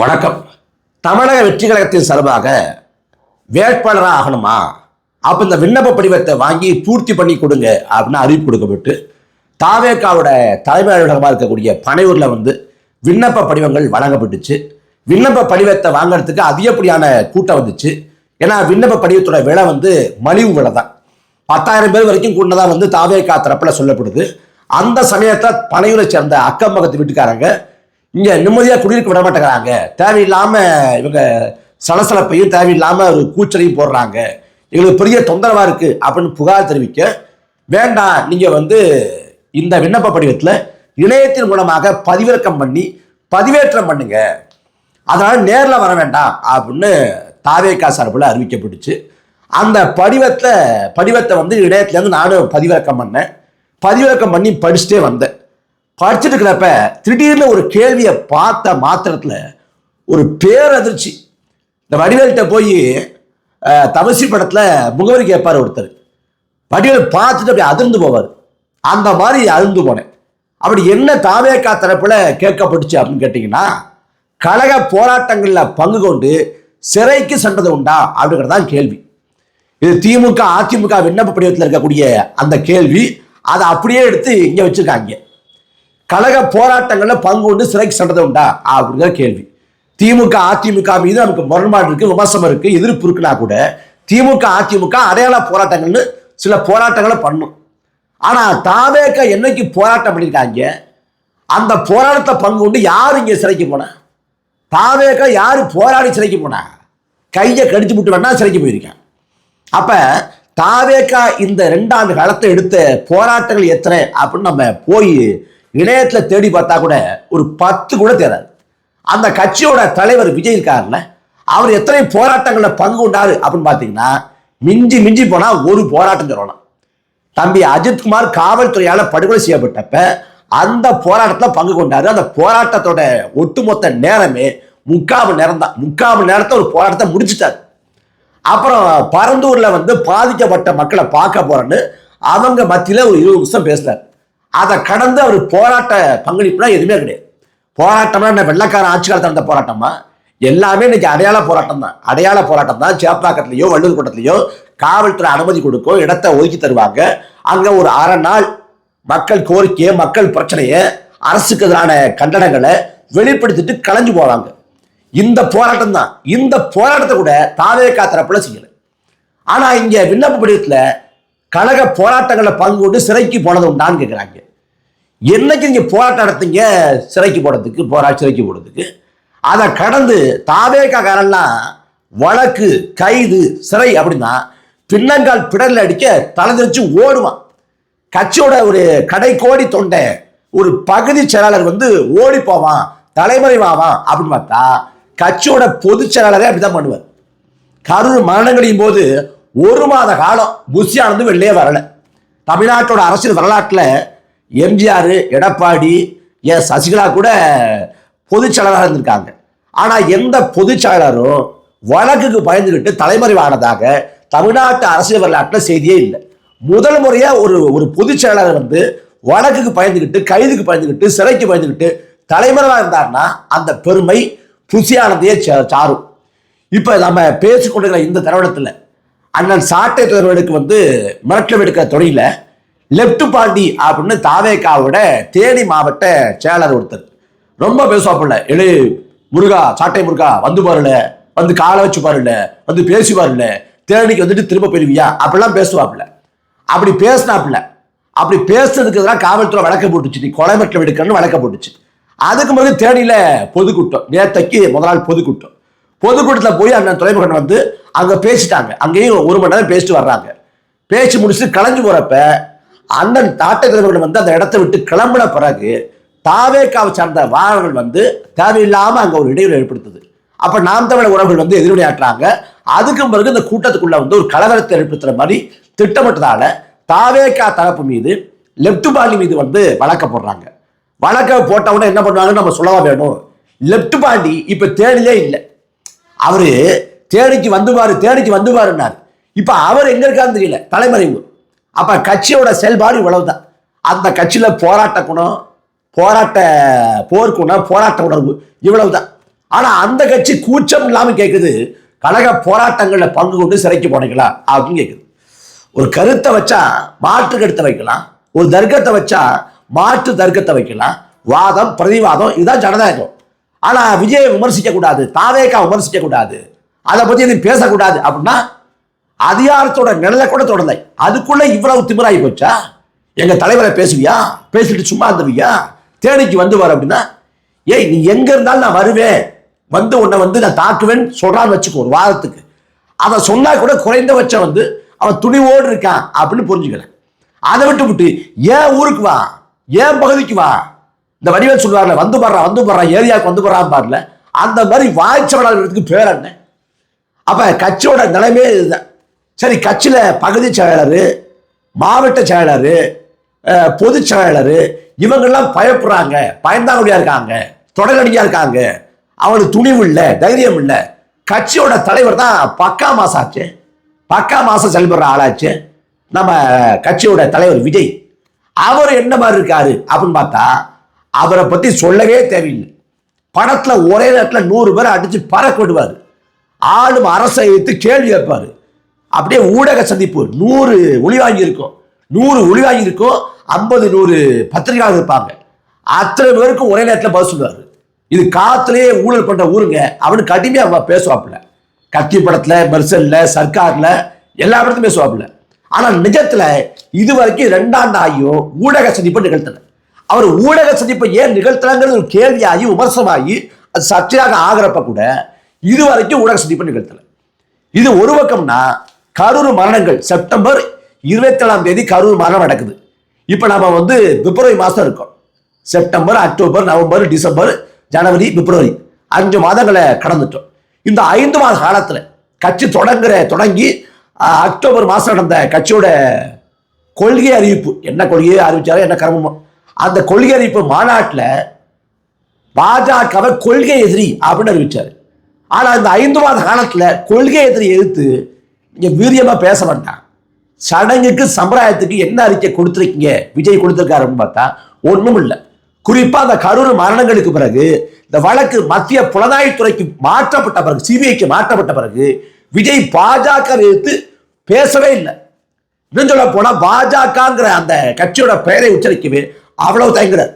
வணக்கம். தமிழக வெற்றி கழகத்தின் சார்பாக வேட்பாளராக ஆகணுமா? அப்போ இந்த விண்ணப்ப படிவத்தை வாங்கி பூர்த்தி பண்ணி கொடுங்க அப்படின்னு அறிவிப்பு கொடுக்கப்பட்டு தாவேக்காவோட தலைமை அலுவலகமாக இருக்கக்கூடிய பனையூரில் வந்து விண்ணப்ப படிவங்கள் வழங்கப்பட்டுச்சு. விண்ணப்ப படிவத்தை வாங்குறதுக்கு அதிகப்படியான கூட்டம் வந்துச்சு. ஏன்னா விண்ணப்ப படிவத்தோட விலை வந்து மலிவு விலை தான். பத்தாயிரம் பேர் வரைக்கும் கூட்டினதான் வந்து தாவேக்கா தரப்பில் சொல்லப்படுது. அந்த சமயத்தை பனையூரை சேர்ந்த அக்கம் பக்கத்து வீட்டுக்காரங்க இங்க நிம்மதியா குடியிருக்க விட மாட்டேங்கிறாங்க. தேவையில்லாம இவங்க சலசலப்பையும் தேவையில்லாம ஒரு கூச்சலையும் போடுறாங்க. எங்களுக்கு பெரிய தொந்தரவா இருக்கு அப்படின்னு புகார் தெரிவிக்க வேண்டாம். நீங்க வந்து இந்த விண்ணப்ப படிவத்தில் இணையத்தின் மூலமாக பதிவிறக்கம் பண்ணி பதிவேற்றம் பண்ணுங்க. அதனால நேரில் வர வேண்டாம் அப்படின்னு தாவேக்கா சார்பில் அறிவிக்கப்பட்டுச்சு. அந்த படிவத்தில் படிவத்தை வந்து இணையத்துலேருந்து நானும் பதிவிறக்கம் பண்ணேன். பதிவிறக்கம் பண்ணி படிச்சுட்டே வந்தேன். படிச்சுட்டு இருக்கிறப்ப திடீர்னு ஒரு கேள்வியை பார்த்த மாத்திரத்தில் ஒரு பேரதிர்ச்சி. இந்த வடிவேல்கிட்ட போய் தமசி படத்தில் முகவரி கேட்பார் ஒருத்தர். வடிவேல் பார்த்துட்டு அப்படியே அதிர்ந்து போவார். அந்த மாதிரி அதிர்ந்து போனேன். அப்படி என்ன தாவேக்கா தரப்பில் கேட்கப்பட்டுச்சு அப்படின்னு கேட்டிங்கன்னா கழக போராட்டங்களில் பங்கு கொண்டு சிறைக்கு சென்றது உண்டா அப்படிங்கிறது தான் கேள்வி. இது திமுக அதிமுக விண்ணப்ப படிவத்தில் இருக்கக்கூடிய அந்த கேள்வி அதை அப்படியே எடுத்து இங்கே வச்சுருக்காங்க. கழக போராட்டங்களில் பங்கு கொண்டு சிறைக்கு சென்றது உண்டா? அப்படிங்கிற கேள்வி. திமுக அதிமுக மீது நமக்கு முரண்பாடு இருக்கு விமர்சனம் இருக்கு எதிர்ப்பு இருக்குன்னா கூட திமுக அதிமுக அடையாள போராட்டங்கள்னு சில போராட்டங்களை பண்ணும். ஆனால் தாவேக்க என்னைக்கு போராட்டம் பண்ணியிருக்காங்க அந்த போராட்டத்தை பங்கு கொண்டு யார் இங்கே சிறைக்கு போனா? தாவேக்க யார் போராடி சிறைக்கு போனா? கையை கடிச்சு விட்டு வேணா சிறைக்கு போயிருக்கான் அப்போ தாவேக்கா இந்த ரெண்டாண்டு காலத்தை எடுத்த போராட்டங்கள் எத்தனை? அப்படின்னு நம்ம போய் இணையத்தில் தேடி பார்த்தா கூட ஒரு பத்து கூட தேராது அந்த கட்சியோட தலைவர் விஜய் இருக்காருல்ல அவர் எத்தனை போராட்டங்களில் பங்கு கொண்டாரு அப்படின்னு பார்த்தீங்கன்னா மிஞ்சி மிஞ்சி போனால் ஒரு போராட்டம் சொல்லலாம் தம்பி அஜித்குமார் காவல்துறையால் படுகொலை செய்யப்பட்டப்ப அந்த போராட்டத்தில் பங்கு கொண்டாரு. அந்த போராட்டத்தோட ஒட்டுமொத்த நேரமே முக்கால் மணி நேரம் தான். முக்கால் மணி நேரத்தை ஒரு போராட்டத்தை முடிச்சுட்டாரு. அப்புறம் பரந்தூரில் வந்து பாதிக்கப்பட்ட மக்களை பார்க்க போறேன்னு அவங்க மத்தியில் ஒரு இருபது நிமிஷம் பேசினார் அதை கடந்து அவர் போராட்ட பங்களிப்புலாம் எதுவுமே கிடையாது. போராட்டம்னா என்ன? வெள்ளக்கார ஆட்சி காலத்தில் நடந்த போராட்டமா? எல்லாமே இன்னைக்கு அடையாள போராட்டம் தான். அடையாள போராட்டம் தான். சேப்பாக்கத்துலேயோ வள்ளூர் கோட்டத்திலயோ காவல்துறை அனுமதி கொடுக்கும் இடத்தை ஒதுக்கி தருவாங்க. அங்கே ஒரு அரை நாள் மக்கள் கோரிக்கையை மக்கள் பிரச்சனையை அரசுக்கு எதிரான கண்டனங்களை வெளிப்படுத்திட்டு கலைஞ்சு போவாங்க. இந்த போராட்டம் தான். இந்த போராட்டத்தை கூட தாவே காத்திரப்பில் செய்யலை. ஆனால் இங்கே விண்ணப்ப படிவத்தில் கழக போராட்டங்களில் பங்கு கொண்டு சிறைக்கு போனது உண்டான்னு கேட்குறாங்க என்னைக்கு நீங்கள் போராட்டம் நடத்துங்க சிறைக்கு போகிறதுக்கு போரா சிறைக்கு போகிறதுக்கு அதை கடந்து தாவேக்காக்காரெல்லாம் வழக்கு கைது சிறை அப்படின்னா பின்னங்கால் பிடலில் அடிக்க தலைதெறிச்சு ஓடுவான். கட்சியோட ஒரு கடைக்கோடி தொண்டை ஒரு பகுதி செயலாளர் வந்து ஓடி போவான் தலைமறைவாவான் அப்படின்னு பார்த்தா கட்சியோட பொதுச் செயலாளரே அப்படிதான் பண்ணுவார். கரூர் மரணங்களையும் போது ஒரு மாத காலம் புஷி வெளிலே வெளியே வரல. தமிழ்நாட்டோட அரசியல் வரலாற்றில் எம்ஜிஆர் எடப்பாடி என் சசிகலா கூட பொதுச்செயலராக இருந்திருக்காங்க. ஆனால் எந்த பொதுச் செயலாளரும் வழக்குக்கு பயந்துக்கிட்டு தலைமறைவானதாக தமிழ்நாட்டு அரசியல் வரலாற்றில் செய்தியே இல்லை. முதல் முறையாக ஒரு ஒரு பொதுச் செயலாளர் வந்து வழக்குக்கு பயந்துக்கிட்டு கைதுக்கு பயந்துக்கிட்டு சிறைக்கு பயந்துக்கிட்டு தலைமறைவாக இருந்தாருன்னா அந்த பெருமை புசியானதையே சாரும். இப்போ நம்ம பேசிக்கொண்டிருக்கிற இந்த தருணத்தில் அண்ணன் சாட்டை தேர்வனுக்கு வந்து மிரட்டல் எடுக்கிற தொழில லெப்ட் பாண்டி அப்படின்னு தாவேக்காவோட தேனி மாவட்ட செயலர் ஒருத்தர். ரொம்ப பேசுவாப்புல எழு முருகா சாட்டை முருகா வந்து பாருல வந்து காலை வச்சு பாருல வந்து பேசி பாருல தேனிக்கு வந்துட்டு திரும்ப போயிருவியா? அப்படிலாம் பேசுவாப்புல. அப்படி பேசினாப்புல. அப்படி பேசுறதுக்கு எதிராக காவல்துறை வழக்க போட்டுச்சு. நீ கொலை மிரட்டல் எடுக்கணும்னு வழக்க போட்டுச்சு. அதுக்கு பிறகு தேனியில பொதுக்கூட்டம் நேத்தைக்கு முதல் நாள் பொதுக்கூட்டம். பொதுக்கூட்டத்தில் போய் அண்ணன் துறைமுகன் வந்து அங்கே பேசிட்டாங்க. அங்கேயும் ஒரு மணி நேரம் பேசிட்டு வர்றாங்க. பேச்சு முடிச்சுட்டு கலைஞ்சு போகிறப்ப அண்ணன் தாட்டை துறைமுகன் வந்து அந்த இடத்த விட்டு கிளம்பின பிறகு தாவேக்காவை சார்ந்த வாகனங்கள் வந்து தேவையில்லாமல் அங்கே ஒரு இடைவெளி ஏற்படுத்துது. அப்போ நாம் தமிழர் உறவுகள் வந்து எதிர்வினையாற்றுறாங்க அதுக்கு பிறகு இந்த கூட்டத்துக்குள்ளே வந்து ஒரு கலவரத்தை ஏற்படுத்துகிற மாதிரி திட்டமிட்டதால தாவேக்கா தரப்பு மீது லெப்ட் பாலி மீது வந்து வழக்க போடுறாங்க. வழக்க போட்டவுடனே என்ன பண்ணுவாங்கன்னு நம்ம சொல்லவா வேணும். லெப்ட் பாண்டி இப்போ தேடிலே இல்லை. அவர் தேடிக்கு வந்து பாரு தேடிக்கு வந்து அவர் எங்க இருக்கான்னு தெரியல தலைமறைவு. அப்போ கட்சியோட செயல்பாடு இவ்வளவு தான் அந்த கட்சியில் போராட்ட குணம் போராட்ட போர்க்குணம் போராட்ட உணர்வு இவ்வளவு தான் ஆனால் அந்த கட்சி கூச்சம் இல்லாமல் கேட்குது கழக போராட்டங்களில் பங்கு கொண்டு சிறைக்கு போனீங்களா? அப்படின்னு கேட்குது ஒரு கருத்தை வச்சா மாற்று கருத்தை வைக்கலாம் ஒரு தர்க்கத்தை வச்சா மாற்று தர்க்கத்தை வைக்கலாம். வாதம் பிரதிவாதம் இதுதான் ஜனநாயகம். ஆனால் விஜயை விமர்சிக்க கூடாது தாவேக்கா விமர்சிக்கக்கூடாது. அதை பற்றி எதுவும் பேசக்கூடாது அப்படின்னா அதிகாரத்தோட நிழலை கூட தொடலை. அதுக்குள்ளே இவ்வளவு திமிராகி போச்சா? எங்கள் தலைவரை பேசுவியா? பேசிட்டு சும்மா இருந்துவியா தேனிக்கு வந்து வர அப்படின்னா ஏய் நீ எங்கே இருந்தாலும் நான் வருவேன். வந்து உன்னை வந்து நான் தாக்குவேன்னு சொல்கிறான்னு வச்சுக்கோ ஒரு வாரத்துக்கு. அதை சொன்னால் கூட குறைந்தபட்சம் வந்து அவன் துணிவோடு இருக்கான் அப்படின்னு புரிஞ்சுக்கிறேன் அதை விட்டு விட்டு ஏன் ஊருக்கு வா? ஏன் பகுதிக்கு வா? இந்த வடிவேல் சொல்லுவார்ல வந்து படுறான் வந்து படுறான் ஏரியாவுக்கு வந்து படுறான் பாருல. அந்த மாதிரி வாய்ச்சவடாகிறதுக்கு பேர் என்ன? அப்ப கட்சியோட நிலைமையே இதுதான். சரி கட்சியில பகுதி செயலர் மாவட்ட செயலர் பொதுச் செயலர் இவங்கெல்லாம் பயப்படுறாங்க பயந்தாங்குடியா இருக்காங்க தொடரடியா இருக்காங்க. அவனுக்கு துணிவு இல்லை தைரியம் இல்லை. கட்சியோட தலைவர் தான் பக்கா மாசம் ஆச்சு பக்கா மாசம் செயல்படுற ஆளாச்சு. நம்ம கட்சியோட தலைவர் விஜய். அவர் என்ன மாதிரி இருக்காரு அப்படின்னு பார்த்தா அவரை பற்றி சொல்லவே தேவையில்லை. படத்தில் ஒரே நேரத்தில் நூறு பேரை அடித்து பறக்க விடுவார் ஆளும் அரசை வைத்து கேள்வி கேட்பார். அப்படியே ஊடக சந்திப்பு நூறு ஒளிவாங்கி இருக்கும் நூறு ஒளிவாங்கி இருக்கும் ஐம்பது நூறு பத்திரிகையாளர் இருப்பாங்க. அத்தனை பேருக்கும் ஒரே நேரத்தில் பதில் சொல்லுவார். இது காத்துலயே ஊழல் பண்ணுற ஊருங்க. அவனு கடுமையாக அவன் பேசுவாப்புல. கத்தி படத்தில் மெர்சலில் சர்க்காரில் எல்லா இடத்துலையும் பேசுவாப்புல. ஆனால் நிஜத்தில் இது வரைக்கும் ரெண்டாண்டு ஆகியும் ஊடக சந்திப்பு நிகழ்த்தின அவர் ஊடக சந்திப்பை ஏன் நிகழ்த்தினாங்கிறது ஒரு கேள்வியாகி விமர்சனமாகி அது சர்ச்சையாக ஆகிறப்ப கூட இது வரைக்கும் ஊடக சந்திப்பு நிகழ்த்தல. இது ஒரு பக்கம்னா கரூர் மரணங்கள் செப்டம்பர் இருபத்தி ஏழாம் தேதி கரூர் மரணம் நடக்குது. இப்போ நம்ம வந்து பிப்ரவரி மாதம் இருக்கோம். September October November December January February அஞ்சு மாதங்களை கடந்துட்டோம். இந்த ஐந்து மாத காலத்தில் கட்சி தொடங்குற தொடங்கி அக்டோபர் மாதம் நடந்த கட்சியோட கொள்கை அறிவிப்பு என்ன கொள்கையை அறிவிச்சாரோ என்ன கர்மமோ அந்த கொள்கை அறிவிப்பு மாநாட்டில் பாஜகவை கொள்கை எதிரி அப்படின்னு அறிவிச்சாரு. ஆனால் இந்த ஐந்து மாத காலத்தில் கொள்கை எதிரி எதிர்த்து நீங்கள் வீரியமாக பேச வேண்டாம் சடங்குக்கு சம்பிரதாயத்துக்கு என்ன அறிக்கை கொடுத்துருக்கீங்க? விஜய் கொடுத்துருக்காருன்னு பார்த்தா ஒன்றும் இல்லை. குறிப்பாக அந்த கரூர் மரணங்களுக்கு பிறகு இந்த வழக்கு மத்திய புலனாய்வுத்துறைக்கு மாற்றப்பட்ட பிறகு சிபிஐக்கு மாற்றப்பட்ட பிறகு விஜய் பாஜக எதிர்த்து பேசவே இல்லை. இன்னும் சொல்ல போனால் பாஜகங்கிற அந்த கட்சியோட பெயரை உச்சரிக்கவே அவ்வளவு தயங்குறார்.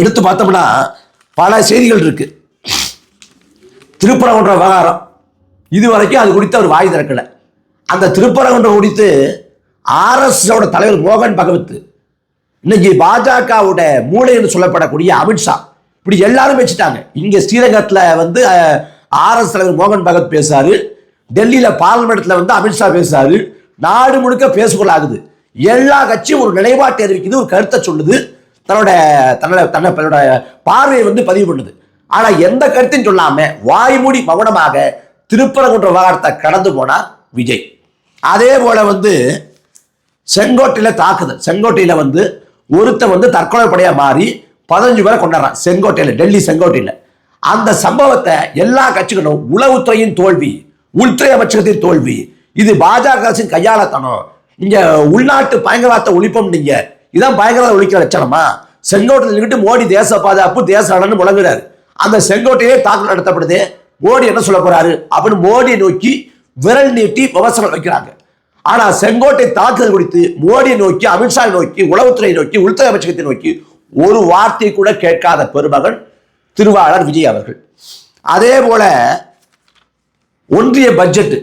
எடுத்து பார்த்தோம்னா பல செய்திகள் இருக்கு. திருப்பரங்குன்ற விவகாரம் இது வரைக்கும் அது குறித்து அவர் வாய் திறக்கலை. அந்த திருப்பரங்குன்றம் குறித்து ஆர்எஸ்ஓட தலைவர் மோகன் பகவத் இன்னைக்கு பாஜகவோட மூளைன்னு சொல்லப்படக்கூடிய அமித்ஷா இப்படி எல்லாரும் வச்சுட்டாங்க இங்கே ஸ்ரீரங்கத்தில் வந்து ஆர்எஸ் தலைவர் மோகன் பகவத் பேசுறாரு. டெல்லியில் பார்லிமெண்ட்டில் வந்து அமித்ஷா பேசுறாரு. நாடு முழுக்க பேசுகொள்ளாகுது எல்லா கட்சியும் ஒரு நிலைப்பாட்டை அறிவிக்குது ஒரு கருத்தை சொல்லுது. தன்னோட தன்னோட தன்னை தன்னோட பார்வையை வந்து பதிவு பண்ணுது. ஆனா எந்த கருத்தையும் சொல்லாம வாய்மூடி மௌனமாக திருப்பரங்குன்ற விவகாரத்தை கடந்து போனார் விஜய். அதே போல வந்து செங்கோட்டையில தாக்குதல். செங்கோட்டையில வந்து ஒருத்தன் வந்து தற்கொலை படையா மாறி பதினஞ்சு பேரை கொண்டாடுறான் செங்கோட்டையில டெல்லி செங்கோட்டையில. அந்த சம்பவத்தை எல்லா கட்சிகளும் உளவுத்துறையின் தோல்வி உள்துறை அமைச்சகத்தின் தோல்வி இது பாஜக அரசின் கையாளத்தனம் இங்க உள்நாட்டு பயங்கரவாதத்தை ஒழிப்போம் நீங்க. இதான் பயங்கரவாத ஒழிக்கிற லட்சணமா செங்கோட்டையில் நின்றுட்டு மோடி தேச பாதுகாப்பு தேச நலன் முழங்குறாரு. அந்த செங்கோட்டையே தாக்குதல் நடத்தப்படுது. மோடி என்ன சொல்ல போறாரு? அப்படின்னு மோடியை நோக்கி விரல் நீட்டி விமர்சனம் வைக்கிறாங்க. ஆனா செங்கோட்டை தாக்குதல் குறித்து மோடியை நோக்கி அமித்ஷா நோக்கி உளவுத்துறை நோக்கி உள்துறை அமைச்சகத்தை நோக்கி ஒரு வார்த்தை கூட கேட்காத பெருமகன் திருவாளர் விஜய் அவர்கள். அதே போல ஒன்றிய பட்ஜெட்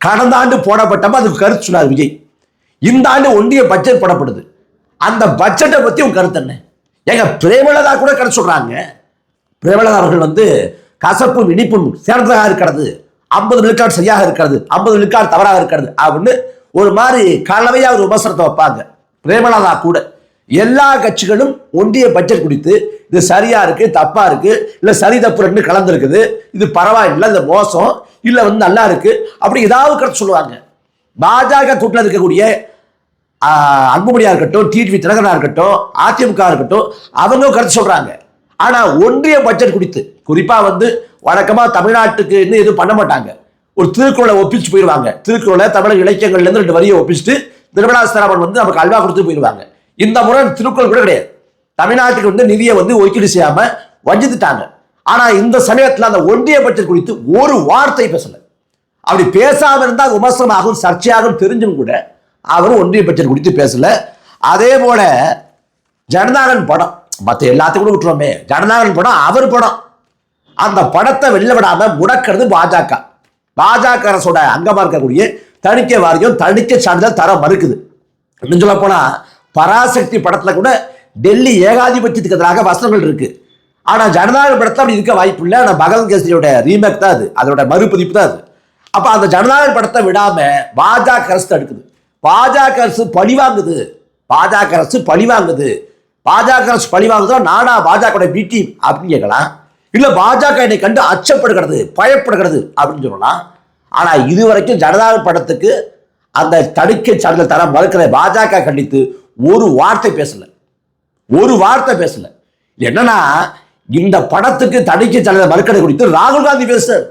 கடந்த ஆண்டு போடப்பட்டப்ப அதுக்கு கருத்து சொன்னார் விஜய். இந்த ஆண்டு ஒன்றிய பட்ஜெட் போடப்படுது. அந்த பட்ஜெட்டை பற்றி உங்க கருத்து என்ன? ஏங்க பிரேமலதா கூட கருத்து சொல்றாங்க. பிரேமலதா அவர்கள் வந்து கசப்பும் இனிப்பும் சேர்ந்ததாக இருக்கிறது. ஐம்பது விழுக்காடு சரியாக இருக்கிறது. ஐம்பது விழுக்காடு தவறாக இருக்கிறது. அப்படின்னு ஒரு மாதிரி கலவையாக ஒரு விமர்சனத்தை வைப்பாங்க. பிரேமலதா கூட. எல்லா கட்சிகளும் ஒன்றிய பட்ஜெட் குறித்து இது சரியா இருக்கு தப்பா இருக்கு இல்ல சரி தப்பு ரெண்டு கலந்துருக்குது இது பரவாயில்லை இந்த மோசம் இல்ல வந்து நல்லா இருக்கு அப்படி ஏதாவது கருத்து சொல்லுவாங்க. பாஜக கூட்டில் இருக்கக்கூடிய அன்புமணியாக இருக்கட்டும் டிடிவி தினகரனாக இருக்கட்டும் அதிமுக இருக்கட்டும் அவங்க கருத்து சொல்கிறாங்க ஆனால் ஒன்றிய பட்ஜெட் குறித்து குறிப்பாக வந்து வழக்கமாக தமிழ்நாட்டுக்கு இன்னும் எதுவும் பண்ண மாட்டாங்க. ஒரு திருக்குறளை ஒப்பிச்சு போயிடுவாங்க. திருக்குறளை தமிழக இலக்கியங்கள்லேருந்து ரெண்டு வரியை ஒப்பிச்சுட்டு நிர்மலா சீதாராமன் வந்து நமக்கு அல்வா கொடுத்து போயிடுவாங்க. இந்த முறை திருக்குறள் கூட கிடையாது. தமிழ்நாட்டுக்கு வந்து நிதியை வந்து ஒதுக்கீடு செய்யாமல் வஞ்சித்துட்டாங்க. ஆனால் இந்த சமயத்தில் அந்த ஒன்றிய பட்ஜெட் குறித்து ஒரு வார்த்தை பேசல. அப்படி பேசாமல் இருந்தால் விமர்சனமாகவும் சர்ச்சையாகவும் தெரிஞ்சும் கூட அவரும் ஒன்றிய பட்ஜெட் குறித்து பேசல. அதே போல ஜனநாயகன் படம் மற்ற எல்லாத்தையும் கூட விட்டுருவோமே. ஜனநாயகன் படம் அவர் படம். அந்த படத்தை வெளில விடாம முடக்கிறது பாஜக. பாஜக அரசோட அங்கமா இருக்கக்கூடிய தணிக்கை வாரியம் தணிக்கை சான்றிதழ் தர மறுக்குது. இன்னும் சொல்ல போனா பராசக்தி படத்துல கூட டெல்லி ஏகாதிபத்தியத்துக்கு எதிராக வசனங்கள் இருக்கு. ஆனா ஜனநாயக படத்தில் அப்படி இருக்க வாய்ப்பு இல்லை. ஆனால் பகவத் கேசரியோட ரீமேக் தான் அது. அதோட மறுபதிப்பு தான் அது. அப்போ அந்த ஜனநாயக படத்தை விடாமல் பாஜக அரசு தடுக்குது பாஜக அரசு பழி வாங்குது. பாஜக அரசு பழி வாங்குது. பாஜக அரசு பழி வாங்குதோ? நானா பாஜக பி டீம் அப்படின்னு கேட்கலாம். இல்லை பாஜக என்னை கண்டு அச்சப்படுகிறது பயப்படுகிறது அப்படின்னு சொல்லலாம். ஆனால் இது வரைக்கும் ஜனநாயக படத்துக்கு அந்த தடுக்கை சான்றிதழ் தர மறுக்கிற பாஜக கண்டித்து ஒரு வார்த்தை பேசலை. ஒரு வார்த்தை பேசலை. என்னன்னா இந்த படத்துக்கு தடுக்கை சான்றிதழ் மறுக்கிறது குறித்து ராகுல் காந்தி பேசுறார்.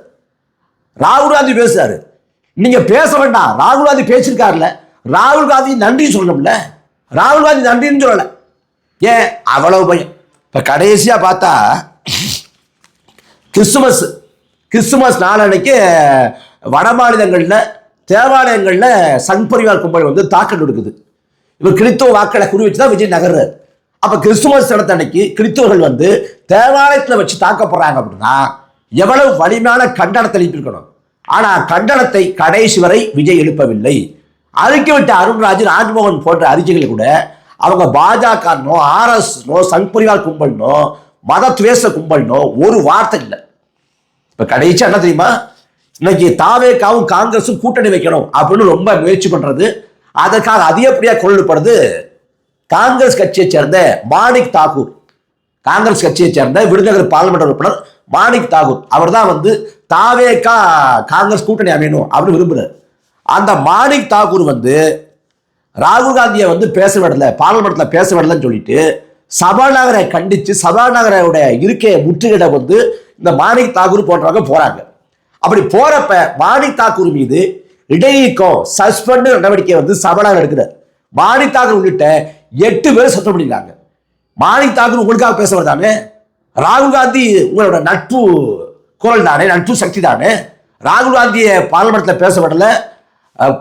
ராகுல் காந்தி பேசுறாரு. நீங்க பேச வேண்டாம். ராகுல் காந்தி பேசியிருக்காருல்ல. ராகுல் காந்தி நன்றி சொல்லணும்ல. ராகுல் காந்தி நன்றின்னு சொல்லல. ஏன்? அவ்வளவு பயம். இப்ப கடைசியா பார்த்தா கிறிஸ்துமஸ் கிறிஸ்துமஸ் நாளன்னைக்கு வட மாநிலங்களில் தேவாலயங்களில் சங் பரிவார் கும்பல் வந்து தாக்கல் கொடுக்குது இவர் கிறிஸ்துவ வாக்களை குறி வச்சு தான் விஜய் நகர்றாரு. அப்போ கிறிஸ்துமஸ் தினத்து அன்னைக்கு வந்து தேவாலயத்தில் வச்சு தாக்கப்படுறாங்க அப்படின்னா எவ்வளவு வலிமையான கண்டனத்தை எழுப்பியிருக்கணும் ஆனால் கண்டனத்தை கடைசி வரை விஜய் எழுப்பவில்லை. அறிக்கைவிட்ட அருண்ராஜ் ராஜ்மோகன் போன்ற அறிக்கைகள் கூட அவங்க பாஜகனோ ஆர்எஸ்னோ சங் பரிவார் கும்பல்னோ மதத்வேச கும்பல்னோ ஒரு வார்த்தை இல்லை. இப்போ கடைசி என்ன தெரியுமா? இன்னைக்கு தாவேக்காவும் காங்கிரஸும் கூட்டணி வைக்கணும் அப்படின்னு ரொம்ப முயற்சி பண்ணுறது அதற்காக அதிகப்படியாக கொள்ளப்படுது? காங்கிரஸ் கட்சியை சேர்ந்த மாணிக் தாக்கூர் காங்கிரஸ் கட்சியை சேர்ந்த விருதுநகர் பாராளுமன்ற உறுப்பினர் மாணிக் தாகூர் அவர் தான் வந்து தாவேக்கா காங்கிரஸ் கூட்டணி அமையணும் அப்படின்னு விரும்புகிறார் அந்த மாணிக் தாகூர் வந்து ராகுல் காந்தியை வந்து பேச விடல பாராளுமன்றத்தில் பேச விடலன்னு சொல்லிட்டு சபாநாயகரை கண்டித்து சபாநாயகரோட இருக்கையை முற்றுகிட வந்து இந்த மாணிக் தாகூர் போன்றவங்க போகிறாங்க அப்படி போகிறப்ப மாணிக் தாக்கூர் மீது இடைநீக்கம் சஸ்பெண்ட் நடவடிக்கை வந்து சபாநாயகர் எடுக்கிறார். மாணிக் தாகூர் உள்ளிட்ட எட்டு பேர் சத்தம் பண்ணியிருக்காங்க மாணிக் தாக்கூர் உங்களுக்காக பேச தானே ராகுல் காந்தி உங்களோட நட்பு குரல் தானே? நட்பு சக்தி தானே? ராகுல் காந்தியை பார்லிமெண்ட்ல பேச விடல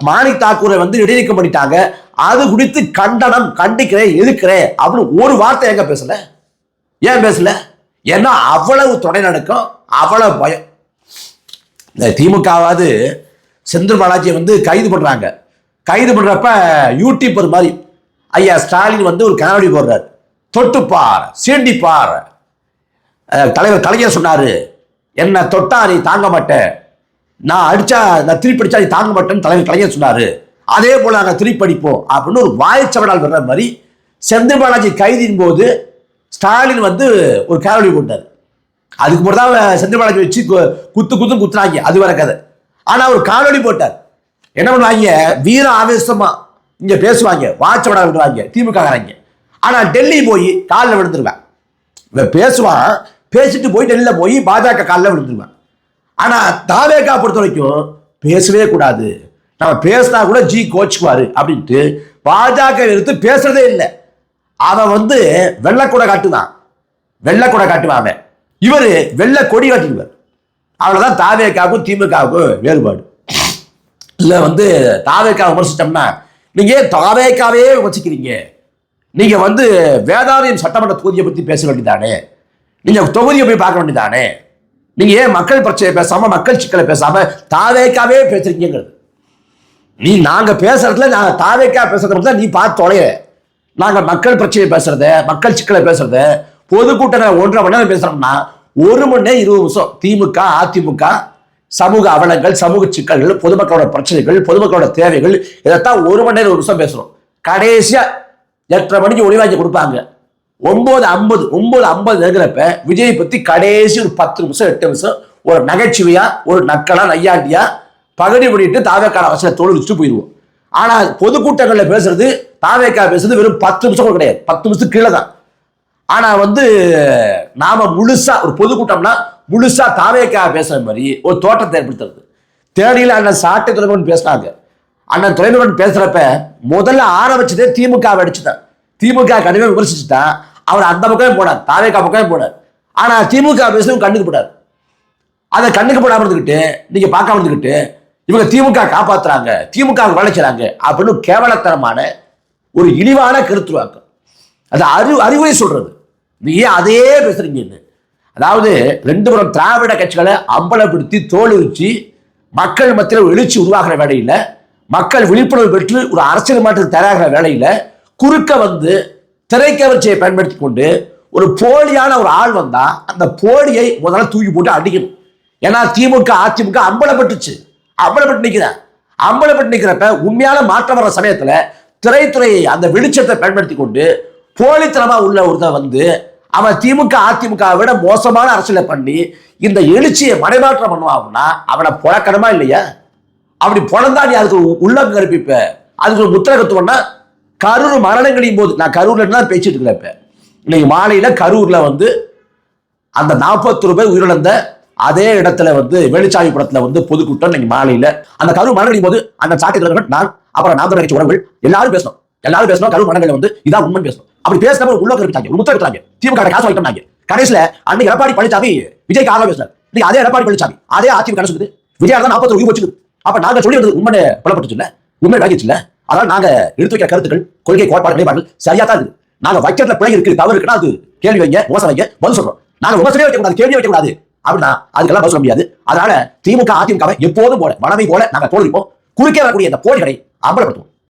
மாணிக் தாக்கூரை வந்து இடைநீக்கம் பண்ணிட்டாங்க. அது குறித்து கண்டனம் கண்டிக்கிறேன் எதிர்க்கிறேன் அப்படின்னு ஒரு வார்த்தை எங்க பேசல? ஏன் பேசல? ஏன்னா அவ்வளவு தொடை நடக்கும் அவ்வளவு பயம். இந்த திமுகவாவது செந்தில் பாலாஜியை வந்து கைது பண்றாங்க. கைது பண்றப்ப யூடியூபர் மாதிரி. ஐயா ஸ்டாலின் வந்து ஒரு கனவடி போடுறாரு. தொட்டுப்பார் சீண்டிப்பார். தலைவர் கலைஞர் சொன்னாரு என்னை தொட்டா நீ தாங்க மாட்டேன் நான் அடிச்சா நான் திருப்பி அடிச்சா நீ தாங்க மாட்டேன்னு தலைவர் கலைஞர் சொன்னார். அதே போல் நாங்கள் திருப்பி அடிப்போம். அப்படின்னு ஒரு வாய்ச்சவடால் வர்ற மாதிரி செந்தில் பாலாஜி கைதியின் போது ஸ்டாலின் வந்து ஒரு கேரளி போட்டார் அதுக்கு மட்டும் தான் செந்தில் பாலாஜி வச்சு கு- குத்து குத்து குத்துனாங்க. அது வர கதை. ஆனால் ஒரு காணொளி போட்டார். என்ன பண்ணுவாங்க? வீர ஆவேசமாக இங்கே பேசுவாங்க. வாட்சவடா விடுவாங்க. திமுக ஆனால் ஆனா டெல்லி போய் காலில் விழுந்துருவேன். இவன் பேசுவான் பேசிட்டு போய் டெல்லியில் போய் பாஜக காலில் விழுந்துருவேன். ஆனா தாவேகா பொறுத்த வரைக்கும் பேசவே கூடாது. நம்ம பேசினா கூட ஜி கோச்சுக்குவாரு அப்படின்ட்டு பாஜக எடுத்து பேசுறதே இல்லை. அவன் வந்து வெள்ளக்கூடை காட்டுவான். வெள்ளக்கூடை காட்டுவான் அவன். இவர் வெள்ளை கொடி காட்டிடுவார். அவ்வளோதான் தாவேக்காவுக்கும் திமுகவுக்கும் வேறுபாடு. இல்லை வந்து தாவேக்கா விமர்சித்தோம்னா நீங்கள் ஏன் தாவேக்காவே விமர்சிக்கிறீங்க? நீங்க வந்து வேதாலயம் சட்டமன்ற தொகுதியை பத்தி பேச வேண்டியதானே? நீங்க தொகுதியை போய் பார்க்க வேண்டியதானே? நீங்க ஏன் மக்கள் பிரச்சனை பேசாம மக்கள் சிக்கலை பேசாம தாவேக்காவே பேசுறீங்கிறது நீ நாங்க பேசுறதுல நாங்க தாவேக்கா பேசுறத மட்டும் தான் நீ பார்த்து தொலைய நாங்க மக்கள் பிரச்சனை பேசுறத மக்கள் சிக்கலை பேசுறத பொதுக்கூட்டங்களை ஒன்றரை மணி நேரம் பேசுறோம்னா ஒரு மணி நேரம் இருபது நிமிஷம் திமுக அதிமுக சமூக அவலங்கள் சமூக சிக்கல்கள் பொதுமக்களோட பிரச்சனைகள் பொதுமக்களோட தேவைகள் இதைத்தான் ஒரு மணி நேரம் ஒரு நிமிஷம் பேசுறோம். கடைசியா எட்டரை மணிக்கு ஒளிவாக்கி கொடுப்பாங்க. ஒன்பது ஐம்பது ஒன்பது ஐம்பது நெருங்குறப்ப விஜய் பத்தி கடைசி ஒரு பத்து நிமிஷம் எட்டு நிமிஷம் ஒரு நகைச்சுவையா ஒரு நக்கலா நையாண்டியா பகடி பண்ணிட்டு தாவேக்கான அவசர தோல் வச்சுட்டு போயிடுவோம். ஆனா பொதுக்கூட்டங்களில் பேசுறது தாவேக்கா பேசுறது வெறும் பத்து நிமிஷம் கூட கிடையாது. பத்து நிமிஷத்துக்கு கீழே தான். ஆனா வந்து நாம முழுசா ஒரு பொதுக்கூட்டம்னா முழுசா தாவேக்கா பேசுற மாதிரி ஒரு தோட்டத்தை ஏற்படுத்துறது. தேடியில் அண்ணன் சாட்டை துறைமுகன் பேசினாங்க. அண்ணன் துறைமுகன் பேசுறப்ப முதல்ல ஆரம்பிச்சதே திமுக அடிச்சுதான் திமுக கடுமையாக விமர்சிச்சுதான் அவர் அந்த பக்கமே போனார் தாவேக்கா பக்கமே போனார். ஆனால் திமுக பேசுறது கண்ணுக்கு போடாது அதை கண்ணுக்கு போடாமல் இருந்துக்கிட்டு நீங்கள் பார்க்காம இருந்துக்கிட்டு இவங்க திமுக காப்பாற்றுறாங்க திமுக வளைக்கிறாங்க அப்படின்னு கேவலத்தனமான ஒரு இழிவான கருத்துருவாக்கம் அது அறி அறிவுரை சொல்கிறது நீ ஏன் அதே பேசுகிறீங்கன்னு அதாவது ரெண்டு புறம் திராவிட கட்சிகளை அம்பலப்படுத்தி தோலுரிச்சு மக்கள் மத்தியில் எழுச்சி உருவாகிற வேலையில் மக்கள் விழிப்புணர்வு பெற்று ஒரு அரசியல் மாற்றத்துக்கு தயாராகிற வேலையில் குறுக்க வந்து திரைக்கவர்ச்சியை பயன்படுத்தி கொண்டு ஒரு போலியான ஒரு ஆள் வந்தால் அந்த போலியை முதல்ல தூக்கி போட்டு அடிக்கணும். ஏன்னா திமுக அதிமுக அம்பலப்பட்டுச்சு. அம்பலப்பட்டு நிற்கிறேன் அம்பலப்பட்டு நிற்கிறப்ப உண்மையான மாற்றம் வர சமயத்தில் திரைத்துறையை அந்த வெளிச்சத்தை பயன்படுத்தி கொண்டு போலித்தனமாக உள்ள ஒருத்தன் வந்து அவன் திமுக அதிமுகவை விட மோசமான அரசியலை பண்ணி இந்த எழுச்சியை மடைமாற்றம் பண்ணுவாங்கன்னா அவனை புழக்கணுமா இல்லையா? அப்படி பிறந்தா நீ அதுக்கு உள்ளம் கற்பிப்ப. அதுக்கு ஒரு முத்திரத்துவன்னா கரூர் மரணங்களின் போது நான் கரூர்ல தான் பேசிட்டு இருக்கிறேன் இப்ப. இன்னைக்கு மாலையில கரூர்ல வந்து அந்த நாற்பத்தொரு பேர் உயிரிழந்த அதே இடத்துல வந்து வெளிச்சாமி படத்துல வந்து பொதுக்கூட்டம் இன்னைக்கு மாலையில. அந்த கரூர் மரணங்களின் போது அந்த சாட்டை நான் அப்புறம் நான் கட்சி உறவுகள் எல்லாரும் பேசணும். எல்லாரும் பேசணும் கரூர் மரணங்கள் வந்து இதான் உண்மை பேசணும். அப்படி பேசினப்ப உள்ள கற்பித்தாங்க ஒரு முத்திர திமுக காசு வாங்கிட்டாங்க கடைசியில அன்னைக்கு எடப்பாடி பழனிசாமி விஜய்க்கு ஆதரவு பேசினார். இன்னைக்கு அதே எடப்பாடி பழனிசாமி அதே அதிமுக என்ன சொல்லுது? விஜய் தான் நாற்பது உயிர் வச்சுக்குது அப்ப நாங்க சொல்லி வந்தது உண்மை புலப்பட்டுச்சு இல்ல உண்மை விளங்கிச்சு இல்ல அதனால நாங்க எடுத்து வைக்கிற கருத்துக்கள் கொள்கை கோட்பாடு நிலைப்பாடுகள் சரியா தான் இருக்கு நாங்க வைக்கிறதுல பிழை இருக்கு தவறு இருக்குன்னா அது கேள்வி வைங்க மோசம் வைங்க பதில் சொல்றோம். நாங்க விமர்சனமே வைக்க கேள்வி வைக்க கூடாது அப்படின்னா அதுக்கெல்லாம் பதில் சொல்ல முடியாது. அதனால திமுக அதிமுக எப்போதும் போல மனமை போல நாங்க தோல்விப்போம் குறுக்கே வரக்கூடிய அந்த போலிகளை அம்பலப்படுத்துவோம்.